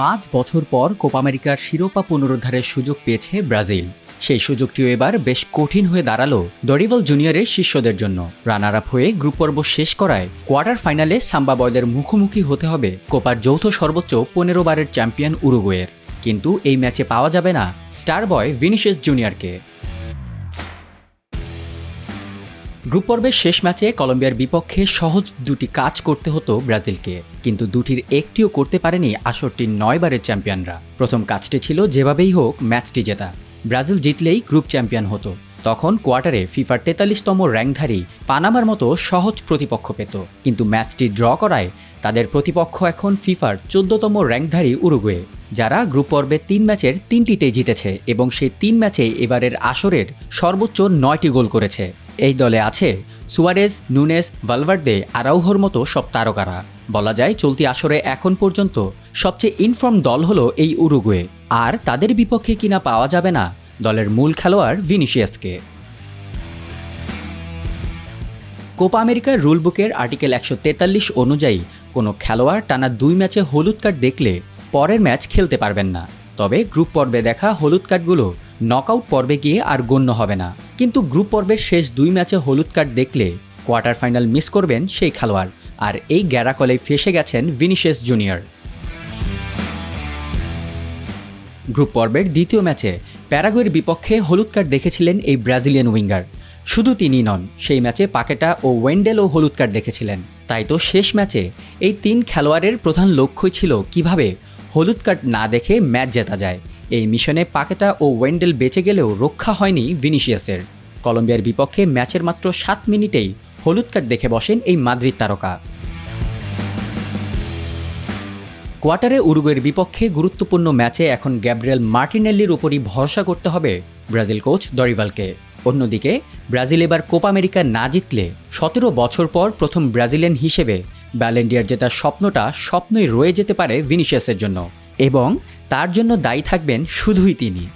পাঁচ বছর পর কোপা আমেরিকার শিরোপা পুনরুদ্ধারের সুযোগ পেয়েছে ব্রাজিল। সেই সুযোগটিও এবার বেশ কঠিন হয়ে দাঁড়াল দরিবল জুনিয়রের শিষ্যদের জন্য। রানার আপ হয়ে গ্রুপ পর্ব শেষ করায় কোয়ার্টার ফাইনালে সাম্বা বয়দের মুখোমুখি হতে হবে কোপার যৌথ সর্বোচ্চ পনেরো বারের চ্যাম্পিয়ন উরুগুয়ের। কিন্তু এই ম্যাচে পাওয়া যাবে না স্টার বয় ভিনিসিয়াস জুনিয়রকে। গ্রুপ পর্বের শেষ ম্যাচে কলম্বিয়ার বিপক্ষে সহজ দুটি কাজ করতে হতো ব্রাজিলকে, কিন্তু দুটির একটিও করতে পারেনি আসরটির নয়বারের চ্যাম্পিয়নরা। প্রথম কাজটি ছিল যেভাবেই হোক ম্যাচটি জেতা। ব্রাজিল জিতলেই গ্রুপ চ্যাম্পিয়ন হতো। তখন কোয়ার্টারে ফিফার তেতাল্লিশতম র্যাঙ্কধারী পানামার মতো সহজ প্রতিপক্ষ পেত। কিন্তু ম্যাচটি ড্র করায় তাদের প্রতিপক্ষ এখন ফিফার চোদ্দতম র্যাঙ্কধারী উরুগুয়ে, যারা গ্রুপ পর্বে তিন ম্যাচের তিনটিতে জিতেছে এবং সেই তিন ম্যাচে এবারের আসরের সর্বোচ্চ নয়টি গোল করেছে। এই দলে আছে সুয়ারেজ নুনেস ভালভার্দে, আরাউহোর মতো সব তারকারা। বলা যায় চলতি আসরে এখন পর্যন্ত সবচেয়ে ইনফর্ম দল হলো এই উরুগুয়ে। আর তাদের বিপক্ষে কিনা পাওয়া যাবে না দলের মূল খেলোয়াড় ভিনিসিয়াসকে। কোপা আমেরিকার রুল বুকের আর্টিকেল একশো তেতাল্লিশ অনুযায়ী কোনো খেলোয়াড় টানা দুই ম্যাচে হলুদ কার্ড দেখলে পরের ম্যাচ খেলতে পারবেন না। তবে গ্রুপ পর্বে দেখা হলুদ কার্ডগুলো নকআউট পর্বে গিয়ে আর গণ্য হবে না। কিন্তু গ্রুপ পর্বের শেষ দুই ম্যাচে হলুদ কার্ড দেখলে কোয়ার্টার ফাইনাল মিস করবেন সেই খেলোয়াড়। আর এই গ্যারাকলে ফেসে গেছেন ভিনিসিয়াস জুনিয়র। গ্রুপ পর্বের দ্বিতীয় ম্যাচে প্যারাগুয়ের বিপক্ষে হলুদ কার্ড দেখেছিলেন এই ব্রাজিলিয়ান উইঙ্গার। শুধু তিনি নন, সেই ম্যাচে পাকেটা ও ওয়েন্ডেলও হলুদ কার্ড দেখেছিলেন। তাই তো শেষ ম্যাচে এই তিন খেলোয়াড়ের প্রধান লক্ষ্যই ছিল কীভাবে হলুদ কার্ড না দেখে ম্যাচ জেতা যায়। এই মিশনে পাকেটা ও ওয়েন্ডেল বেঁচে গেলেও রক্ষা হয়নি ভিনিসিয়াসের। কলম্বিয়ার বিপক্ষে ম্যাচের মাত্র সাত মিনিটেই হলুদ কার্ড দেখে বসেন এই মাদ্রিদ তারকা। কোয়ার্টারে উরুগুয়ের বিপক্ষে গুরুত্বপূর্ণ ম্যাচে এখন গ্যাব্রিয়েল মার্টিনেল্লির উপরই ভরসা করতে হবে ব্রাজিল কোচ দরিবালকে অন্যদিকে, ব্রাজিল এবার কোপা আমেরিকা না জিতলে সতেরো বছর পর প্রথম ব্রাজিলিয়ান হিসেবে ব্যালেন্ডিয়ার জেতার স্বপ্নটা স্বপ্নই রয়ে যেতে পারে ভিনিসিয়াসের জন্য। এবং তার জন্য দায়ী থাকবেন শুধুই তিনি।